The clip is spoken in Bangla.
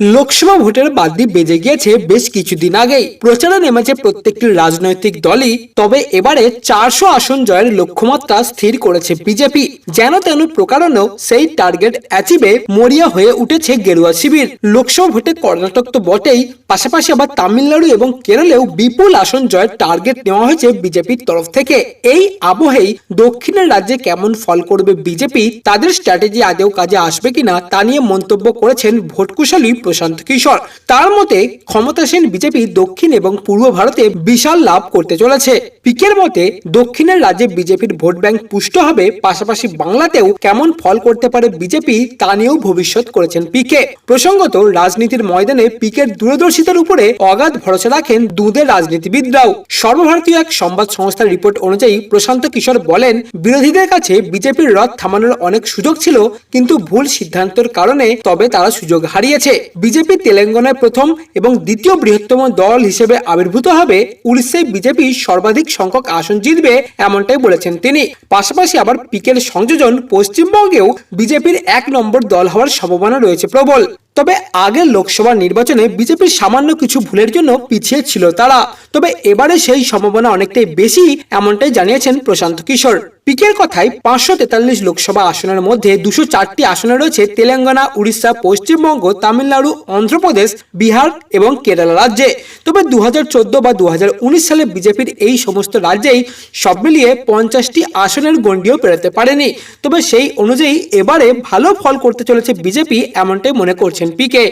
লোকসভা ভোটের বাদ্যি বেজে গিয়েছে বেশ কিছুদিন আগেই। প্রচারে নেমেছে প্রত্যেকটি রাজনৈতিক দলই, তবে এবারে চারশো আসন জয়ের লক্ষ্যমাত্রা স্থির করেছে বিজেপি। যেন তেন প্রকারণেও সেই টার্গেট অ্যাচিভে মরিয়া হয়ে উঠেছে গেরুয়া শিবির। লোকসভা ভোটে কর্ণাটক তো বটেই, পাশাপাশি আবার তামিলনাড়ু এবং কেরলেও বিপুল আসন জয়ের টার্গেট নেওয়া হয়েছে বিজেপির তরফ থেকে। এই আবহেই দক্ষিণের রাজ্যে কেমন ফল করবে বিজেপি, তাদের স্ট্র্যাটেজি আদেও কাজে আসবে কিনা তা নিয়ে মন্তব্য করেছেন ভোটকুশলী প্রশান্ত কিশোর। তার মতে, ক্ষমতাসীন বিজেপি দক্ষিণ এবং পূর্ব ভারতে বিশাল লাভ করতে চলেছে। পিকের মতে, দক্ষিণের রাজ্যে বিজেপির ভোট ব্যাংক পুষ্ট হবে, পাশাপাশি বাংলাতেও কেমন ফল করতে পারে বিজেপি তা নিয়েও ভবিষ্যৎ করেছেন পিকে। প্রসঙ্গত, রাজনীতির ময়দানে পিকের দূরদর্শিতার উপরে অগাধ ভরসা রাখেন দুধের রাজনীতিবিদরাও। সর্বভারতীয় এক সংবাদ সংস্থার রিপোর্ট অনুযায়ী, প্রশান্ত কিশোর বলেন, বিরোধীদের কাছে বিজেপির রথ থামানোর অনেক সুযোগ ছিল, কিন্তু ভুল সিদ্ধান্তের কারণে তবে তারা সুযোগ হারিয়েছে। বিজেপি তেলেঙ্গানায় প্রথম এবং দ্বিতীয় বৃহত্তম দল হিসেবে আবির্ভূত হবে, উড়িষ্যায় বিজেপি সর্বাধিক সংখ্যক আসন জিতবে এমনটাই বলেছেন তিনি। পাশাপাশি আবার পিকের সংযোজন পশ্চিমবঙ্গেও বিজেপির এক নম্বর দল হওয়ার সম্ভাবনা রয়েছে প্রবল। তবে আগের লোকসভা নির্বাচনে বিজেপির সামান্য কিছু ভুলের জন্য পিছিয়ে ছিল তারা। তবে এবারে সেই সম্ভাবনা অনেকটাই বেশি, এমনটাই জানিয়েছেন প্রশান্ত কিশোর। পিকের কথায় পাঁচশো তেতাল্লিশ লোকসভা আসনের মধ্যে দুশো চারটি আসনে রয়েছে তেলেঙ্গানা, উড়িষ্যা, পশ্চিমবঙ্গ, তামিলনাড়ু, অন্ধ্রপ্রদেশ, বিহার এবং কেরালা রাজ্যে। তবে দু হাজার চোদ্দ বা দু হাজার উনিশ সালে বিজেপির এই সমস্ত রাজ্যেই সব মিলিয়ে পঞ্চাশটি আসনের গণ্ডিও পেরোতে পারেনি। তবে সেই অনুযায়ী এবারে ভালো ফল করতে চলেছে বিজেপি, এমনটাই মনে করছেন পিকে